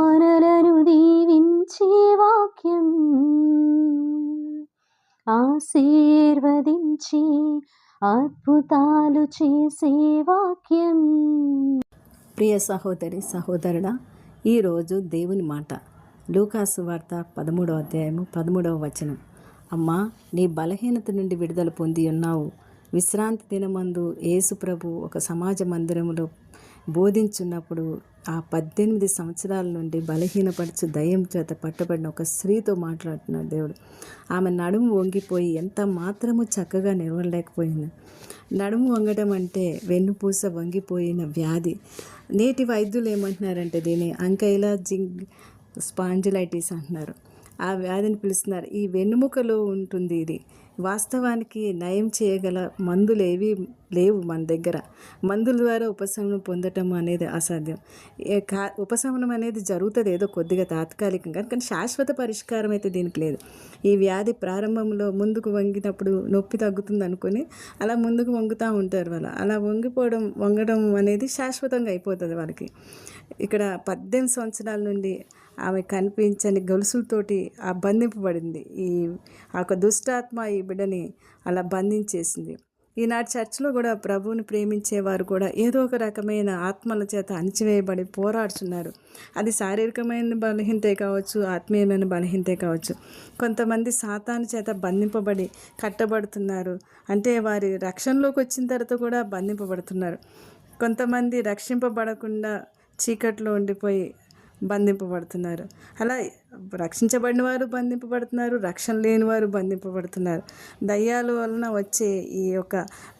మనలను దీవించే వాక్యం ఆశీర్వదించి అద్భుతాలు చేసే వాక్యం ప్రియ సహోదరి సహోదరుడా ఈరోజు దేవుని మాట. లూకాసు వార్త పదమూడవ అధ్యాయము పదమూడవ వచనం. అమ్మా నీ బలహీనత నుండి విడుదల పొంది ఉన్నావు. విశ్రాంతి దినమందు యేసు ప్రభు ఒక సమాజ మందిరములో బోధించున్నప్పుడు ఆ పద్దెనిమిది సంవత్సరాల నుండి బలహీనపరచు దయ్యం చేత పట్టబడిన ఒక స్త్రీతో మాట్లాడుతున్నాడు దేవుడు. ఆమె నడుము వంగిపోయి ఎంత మాత్రము చక్కగా నిలవలేకపోయింది. నడుము వంగడం అంటే వెన్నుపూస వంగిపోయిన వ్యాధి. నేటి వైద్యులు ఏమంటున్నారంటే దీన్ని అంకైలా జింగ్ స్పాంజిలైటిస్ అంటున్నారు. ఆ వ్యాధిని పిలుస్తున్నారు. ఈ వెన్నుముకలో ఉంటుంది ఇది. వాస్తవానికి నయం చేయగల మందులు ఏవి లేవు మన దగ్గర. మందుల ద్వారా ఉపశమనం పొందటం అనేది అసాధ్యం. కా ఉపశమనం అనేది జరుగుతుంది ఏదో కొద్దిగా తాత్కాలికంగా కానీ శాశ్వత పరిష్కారం అయితే దీనికి లేదు. ఈ వ్యాధి ప్రారంభంలో ముందుకు వంగినప్పుడు నొప్పి తగ్గుతుంది అనుకుని అలా ముందుకు వంగుతూ ఉంటారు వాళ్ళు. అలా వంగిపోవడం వంగడం అనేది శాశ్వతంగా అయిపోతుంది వాళ్ళకి. ఇక్కడ పద్దెనిమిది సంవత్సరాల నుండి ఆమె కనిపించని గొలుసులతోటి ఆ బంధింపబడింది. ఈ ఆ యొక్క దుష్టాత్మ ఈ బిడ్డని అలా బంధించేసింది. ఈనాటి చర్చిలో కూడా ప్రభువుని ప్రేమించేవారు కూడా ఏదో ఒక రకమైన ఆత్మల చేత అణిచివేయబడి పోరాడుతున్నారు అది శారీరకమైన బలహీనతే కావచ్చు ఆత్మీయమైన బలహీనతే కావచ్చు. కొంతమంది సాతాను చేత బంధింపబడి కట్టబడుతున్నారు. అంటే వారి రక్షణలోకి వచ్చిన తర్వాత కూడా బంధింపబడుతున్నారు. కొంతమంది రక్షింపబడకుండా చీకట్లో ఉండిపోయి బంధింపబడుతున్నారు. అలా రక్షించబడిన వారు బంధింపబడుతున్నారు రక్షణ లేని వారు బంధింపబడుతున్నారు. దయ్యాల వలన వచ్చే ఈ యొక్క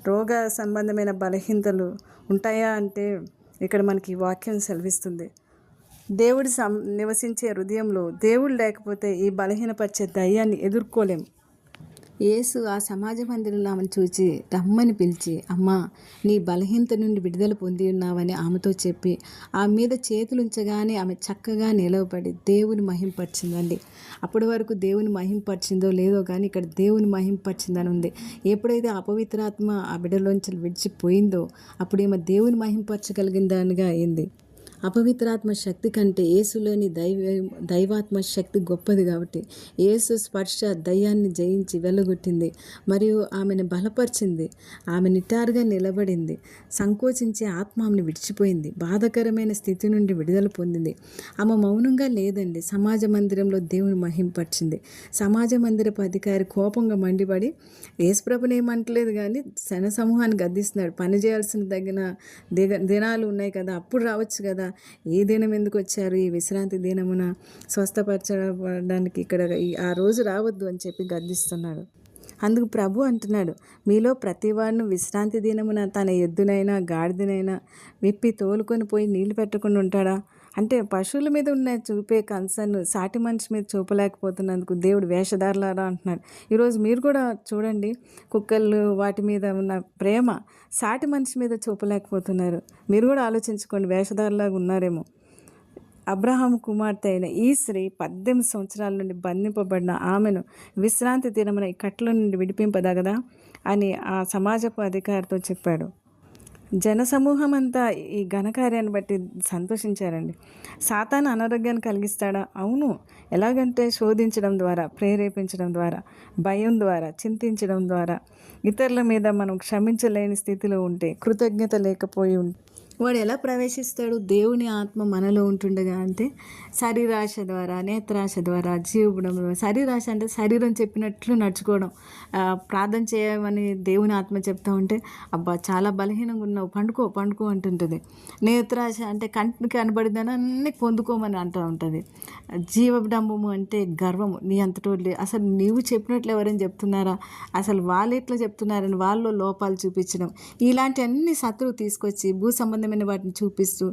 రోగ సంబంధమైన బలహీనతలు ఉంటాయా అంటే ఇక్కడ మనకి వాక్యం సెలవిస్తుంది. దేవుడి సం నివసించే హృదయంలో దేవుడు లేకపోతే ఈ బలహీనపరిచే దయ్యాన్ని ఎదుర్కోలేము యేసు ఆ సమాజ మందిరంలో ఆమెను చూచి రమ్మని పిలిచి అమ్మా నీ బలహీనత నుండి విడుదల పొంది ఉన్నావని ఆమెతో చెప్పి ఆమె మీద చేతులుంచగానే ఆమె చక్కగా నిలవబడి దేవుని మహింపరిచిందండి. అప్పటి వరకు దేవుని మహింపరిచిందో లేదో కానీ ఇక్కడ దేవుని మహింపరిచిందని ఉంది. ఎప్పుడైతే అపవిత్రాత్మ ఆ బిడ్డలోంచి విడిచిపోయిందో అప్పుడు ఏమో దేవుని మహింపరచగలిగిందానిగా అయింది. అపవిత్రాత్మ శక్తి కంటే యేసులోని దైవ దైవాత్మ శక్తి గొప్పది కాబట్టి యేసు స్పర్శ దయ్యాన్ని జయించి వెళ్ళగొట్టింది మరియు ఆమెను బలపరిచింది. ఆమె నిటారుగా నిలబడింది. సంకోచించే ఆత్మ ఆమెను విడిచిపోయింది. బాధకరమైన స్థితి నుండి విడుదల పొందింది. ఆమె మౌనంగా లేదండి. సమాజ మందిరంలో దేవుని మహింపరిచింది సమాజ మందిరపు అధికారి కోపంగా మండిపడి యేసుప్రభుని ఏమంటలేదు కానీ జన సమూహాన్ని గద్దిస్తున్నాడు. పని చేయాల్సిన తగిన దిగ దినాలు ఉన్నాయి కదా అప్పుడు రావచ్చు కదా. ఈ దినం ఎందుకు వచ్చారు? ఈ విశ్రాంతి దినమున స్వస్థపరచడానికి ఇక్కడ ఈ- ఆ రోజు రావద్దు అని చెప్పి గర్దిస్తున్నాడు అందుకు ప్రభు అంటున్నాడు మీలో ప్రతివాడును విశ్రాంతి దినమున తన ఎద్దునైనా గాడిదనైనా విప్పి తోలుకొని పోయి నీళ్ళు పెట్టకుండా ఉంటాడా? అంటే పశువుల మీద ఉన్న చూపే కన్సర్న్ సాటి మనిషి మీద చూపలేకపోతున్నందుకు దేవుడు వేషధారులారా అంటున్నాడు. ఈరోజు మీరు కూడా చూడండి కుక్కలు వాటి మీద ఉన్న ప్రేమ సాటి మనిషి మీద చూపలేకపోతున్నారు. మీరు కూడా ఆలోచించుకోండి వేషధారులాగా ఉన్నారేమో. అబ్రహాం కుమార్తె అయిన ఈ స్త్రీ పద్దెనిమిది సంవత్సరాల నుండి బంధింపబడిన ఆమెను విశ్రాంతి దినమున ఈ కట్ల నుండి విడిపింపదగదా అని ఆ సమాజపు అధికారితో చెప్పాడు. జనసమూహం అంతా ఈ ఘనకార్యాన్ని బట్టి సంతోషించారండి. సాతాను అనారోగ్యాన్ని కలిగిస్తాడా? అవును. ఎలాగంటే శోధించడం ద్వారా ప్రేరేపించడం ద్వారా భయం ద్వారా చింతించడం ద్వారా ఇతరుల మీద మనం క్షమించలేని స్థితిలో ఉంటే కృతజ్ఞత లేకపోయి ఉంటే వాడు ఎలా ప్రవేశిస్తాడు? దేవుని ఆత్మ మనలో ఉంటుండగా అంటే శరీరాశ ద్వారా నేత్రాశ ద్వారా జీవడం శరీరాశ అంటే శరీరం చెప్పినట్లు నడుచుకోవడం. ప్రార్థన చేయమని దేవుని ఆత్మ చెప్తా ఉంటే అబ్బా చాలా బలహీనంగా ఉన్నావు పండుకో పండుకో అంటుంటుంది. నేత్రాశ అంటే కంటికి కనబడిందని అన్నీ పొందుకోమని అంటూ ఉంటుంది. జీవడంబము అంటే గర్వము. నీ అంతటో అసలు నీవు చెప్పినట్లు ఎవరైనా చెప్తున్నారా? అసలు వాళ్ళు ఎట్లా చెప్తున్నారని వాళ్ళు లోపాలు చూపించడం. ఇలాంటి అన్ని శత్రువు తీసుకొచ్చి భూ సంబంధం సంబంధమైన వాటిని చూపిస్తూ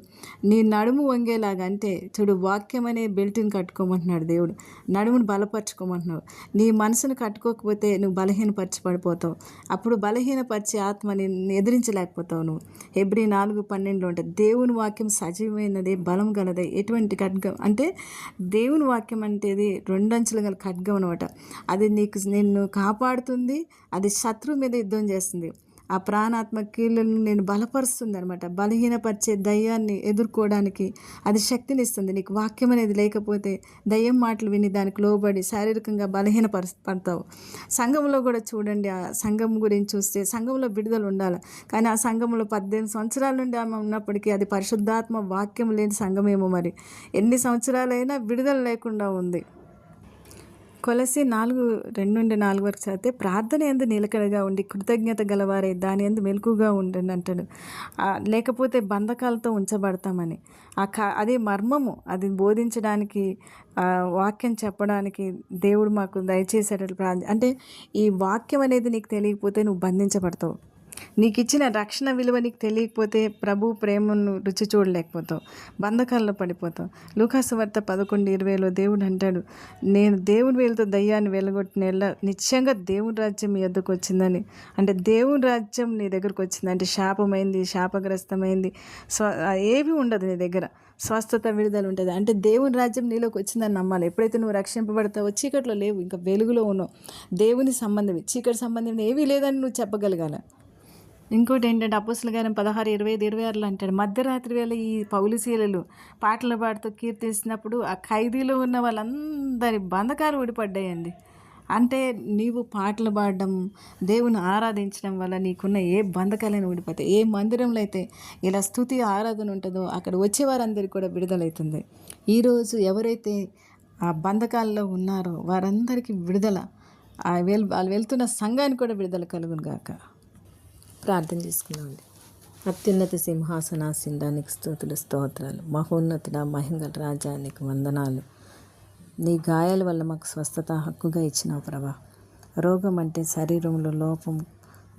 నీ నడుము వంగేలాగా అంటే చూడు వాక్యం అనే బెల్ట్ని కట్టుకోమంటున్నాడు దేవుడు. నడుమును బలపరచుకోమంటున్నావు నీ మనసును కట్టుకోకపోతే నువ్వు బలహీనపరిచి పడిపోతావు అప్పుడు బలహీనపరిచే ఆత్మని ఎదిరించలేకపోతావు నువ్వు. ఎబ్రి నాలుగు పన్నెండులో ఉంటుంది దేవుని వాక్యం సజీవమైనది బలం గలదే. ఎటువంటి ఖడ్గం అంటే దేవుని వాక్యం అంటేది రెండంచులు గల ఖడ్గం అనమాట అది నీకు నిన్ను కాపాడుతుంది అది శత్రువు మీద యుద్ధం చేస్తుంది. ఆ ప్రాణాత్మ కీళ్ళను నేను బలపరుస్తుంది అనమాట బలహీనపరిచే దయ్యాన్ని ఎదుర్కోవడానికి అది శక్తిని ఇస్తుంది నీకు వాక్యం అనేది లేకపోతే దయ్యం మాటలు విని దానికి లోబడి శారీరకంగా బలహీనపరు పడతావు సంఘంలో కూడా చూడండి ఆ సంఘం గురించి చూస్తే సంఘంలో విడుదల ఉండాలి. కానీ ఆ సంఘంలో పద్దెనిమిది సంవత్సరాల నుండి ఆమె ఉన్నప్పటికీ అది పరిశుద్ధాత్మ వాక్యం లేని సంఘమేమో మరి. ఎన్ని సంవత్సరాలైనా విడుదల లేకుండా ఉంది. కొలసి నాలుగు రెండు నుండి నాలుగు వరకు చదివితే ప్రార్థన ఎందు నిలకడగా ఉండి కృతజ్ఞత గలవారే దాని ఎందు మెలకుగా ఉండండి అంటాడు. లేకపోతే బంధకాలతో ఉంచబడతామని. ఆ కా అదే మర్మము. అది బోధించడానికి వాక్యం చెప్పడానికి దేవుడు మాకు దయచేసేటట్లు ప్రార్థన అంటే ఈ వాక్యం అనేది నీకు తెలియకపోతే నువ్వు బంధించబడతావు. నీకు ఇచ్చిన రక్షణ విలువ నీకు తెలియకపోతే ప్రభు ప్రేమను రుచి చూడలేకపోతావు. బంధకాల్లో పడిపోతావు. లూకాసు వార్త పదకొండు ఇరవైలో దేవుడు అంటాడు నేను దేవుని వేలతో దయ్యాన్ని వెలగొట్టిన నిశ్చయంగా దేవుని రాజ్యం మీ వద్దకు వచ్చిందని. అంటే దేవుని రాజ్యం నీ దగ్గరకు వచ్చింది. అంటే శాపమైంది శాపగ్రస్తమైంది. స్వ ఏవి ఉండదు నీ దగ్గర. స్వస్థత విడుదల ఉంటుంది. అంటే దేవుని రాజ్యం నీలోకి వచ్చిందని నమ్మాలి. ఎప్పుడైతే నువ్వు రక్షింపబడతావో చీకట్లో లేవు. ఇంకా వెలుగులో ఉన్నావు. దేవుని సంబంధం చీకటి సంబంధం ఏమీ లేదని నువ్వు చెప్పగలగాల. ఇంకోటి ఏంటంటే అపోసుల గారం పదహారు ఇరవై ఐదు ఇరవై ఆరులో అంటాడు. మధ్యరాత్రి వేళ ఈ పౌలిశీలలు పాటలు పాడుతూ కీర్తిస్తున్నప్పుడు ఆ ఖైదీలో ఉన్న వాళ్ళందరి బంధకాలు ఊడిపడ్డాయండి. అంటే నీవు పాటలు పాడడం దేవుని ఆరాధించడం వల్ల నీకున్న ఏ బంధకాలైనా ఊడిపోతాయి. ఏ మందిరంలో అయితే ఇలా స్థుతి ఆరాధన ఉంటుందో అక్కడ వచ్చేవారందరికీ కూడా విడుదలవుతుంది. ఈరోజు ఎవరైతే ఆ బంధకాల్లో ఉన్నారో వారందరికీ విడుదల వెల్ వాళ్ళు వెళ్తున్న సంఘానికి కూడా విడుదల కలుగును గాక. ప్రార్థన చేసుకున్నామండి. అత్యున్నత సింహాసనాసీనానికి స్తోతులు స్తోత్రాలు. మహోన్నతుడ మహింగల రాజానికి వందనాలు. నీ గాయాల వల్ల మాకు స్వస్థత హక్కుగా ఇచ్చినావు ప్రభా. రోగం అంటే శరీరంలో లోపం.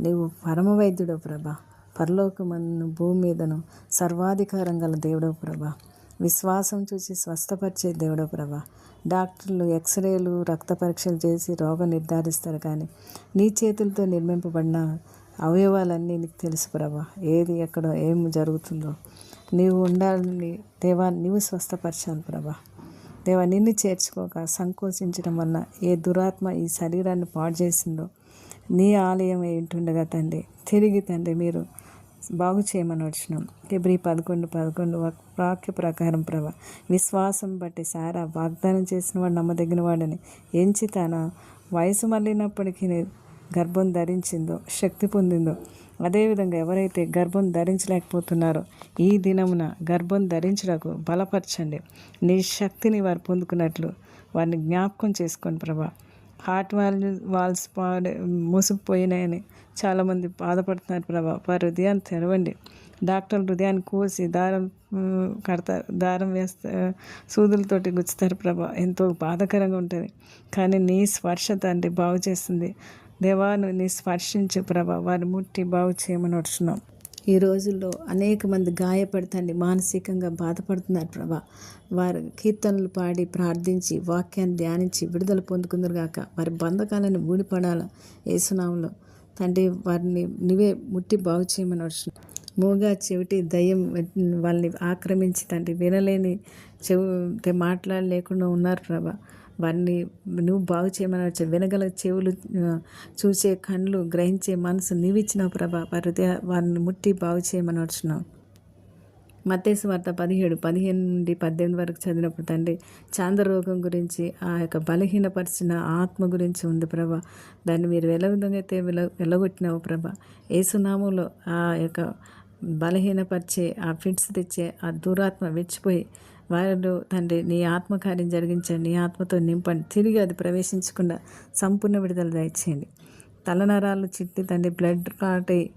నీవు పరమవైద్యుడు ప్రభా. పరలోకమన్ను భూమి మీదను సర్వాధికారం గల దేవుడో ప్రభా. విశ్వాసం చూసి స్వస్థపరిచే దేవుడో ప్రభా. డాక్టర్లు ఎక్స్రేలు రక్త పరీక్షలు చేసి రోగం నిర్ధారిస్తారు కానీ నీ చేతులతో నిర్మింపబడిన అవయవాలన్నీ నీకు తెలుసు ప్రభా. ఏది ఎక్కడ ఏం జరుగుతుందో. నీవు ఉండాలని దేవా నీవు స్వస్థపరచాలి ప్రభా. దేవా నిన్ను చేర్చుకోక సంకోచించడం వల్ల ఏ దురాత్మ ఈ శరీరాన్ని పాడు చేసిందో నీ ఆలయం ఏంటుండగా తండ్రి తిరిగి తండ్రి మీరు బాగు చేయమని వచ్చినాం. ఫిబ్రి పదకొండు పదకొండు వాక్య ప్రకారం ప్రభ విశ్వాసం బట్టి సారా వాగ్దానం చేసిన వాడు నమ్మదగిన వాడని ఎంచి తన వయసు మళ్ళినప్పటికీ గర్భం ధరించిందో శక్తి పొందిందో అదేవిధంగా ఎవరైతే గర్భం ధరించలేకపోతున్నారో ఈ దినమున గర్భం ధరించడానికి బలపరచండి. నీ శక్తిని వారు పొందుకున్నట్లు వారిని జ్ఞాపకం చేసుకోండి ప్రభా. హార్ట్ వాల్ వాల్స్ పాడే మూసుకుపోయినాయని చాలామంది బాధపడుతున్నారు ప్రభా. వారి హృదయాన్ని తెరవండి. డాక్టర్లు హృదయాన్ని కోసి దారం కడతారు దారం వేస్తే సూదులతోటి గుచ్చుతారు ప్రభా. ఎంతో బాధాకరంగా ఉంటుంది. కానీ నీ స్పర్శ తండ్రి బాగు చేస్తుంది దేవా నువ్వు నీ స్పర్శించు ప్రభా. వారి ముట్టి బాగు చేయమని వచ్చున్నాం ఈ రోజుల్లో అనేక మంది గాయపడుతండి మానసికంగా బాధపడుతున్నారు ప్రభా. వారు కీర్తనలు పాడి ప్రార్థించి వాక్యాన్ని ధ్యానించి విడుదల పొందుకుందరు గాక. వారి బంధకాలను ఊడిపడాల ఏసునామంలో తండ్రి వారిని నువ్వే ముట్టి బాగు చేయమని వచ్చిన మూగా చెవిటి దయ్యం వాళ్ళని ఆక్రమించి తండ్రి వినలేని చెవు అంటే మాట్లాడలేకుండా ఉన్నారు ప్రభా. వారిని నువ్వు బాగు చేయమని వినగల చెవులు చూసే కళ్ళు గ్రహించే మనసు నీవు ప్రభా. వారి వారిని ముట్టి బాగు చేయమని వచ్చినావు మత్తేసు వార్త పదిహేడు పదిహేను నుండి పద్దెనిమిది వరకు చదివినప్పుడు తండ్రి చాంద్రరోగం గురించి ఆ యొక్క బలహీనపరిచిన ఆత్మ గురించి ఉంది ప్రభా. దాన్ని మీరు వెల విధంగా అయితే వెల వెళ్ళగొట్టినావు ప్రభా? ఏసునామంలో ఆ యొక్క బలహీనపరిచే ఆ ఫిట్స్ తెచ్చే ఆ దురాత్మ విడిచిపోయి వారిలో తండ్రి నీ ఆత్మకార్యం జరిగించండి. నీ ఆత్మతో నింపండి. తిరిగి అది ప్రవేశించకుండా సంపూర్ణ విడుదల దయచేయండి. తలనరాలు చిట్టి తండ్రి బ్లడ్ క్లాట్ అయ్యి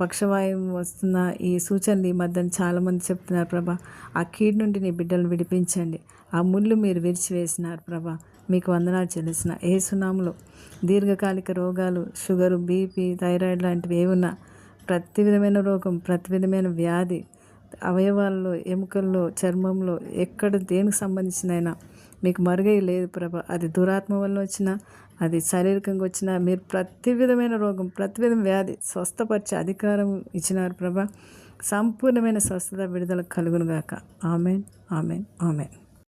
పక్షవాయువు వస్తున్న ఈ సూచనలు ఈ మధ్యన చాలామంది చెప్తున్నారు ప్రభా. ఆ కీడు నుండి నీ బిడ్డలు విడిపించండి. ఆ ముళ్ళు మీరు విరిచివేసినారు ప్రభా. మీకు వందనాలు చెల్లిసిన ఏ సునాములో దీర్ఘకాలిక రోగాలు షుగరు బీపీ థైరాయిడ్ లాంటివి ఏమున్నా ప్రతి విధమైన రోగం ప్రతి విధమైన వ్యాధి అవయవాల్లో ఎముకల్లో చర్మంలో ఎక్కడ దేనికి సంబంధించినైనా మీకు మరుగై లేదు ప్రభ. అది దురాత్మ వల్ల వచ్చినా అది శారీరకంగా వచ్చినా మీరు ప్రతి విధమైన రోగం ప్రతి విధం వ్యాధి స్వస్థపరిచే అధికారం ఇచ్చినారు ప్రభ. సంపూర్ణమైన స్వస్థత విడుదల కలుగునుగాక ఆమెన్ ఆమెన్ ఆమెన్.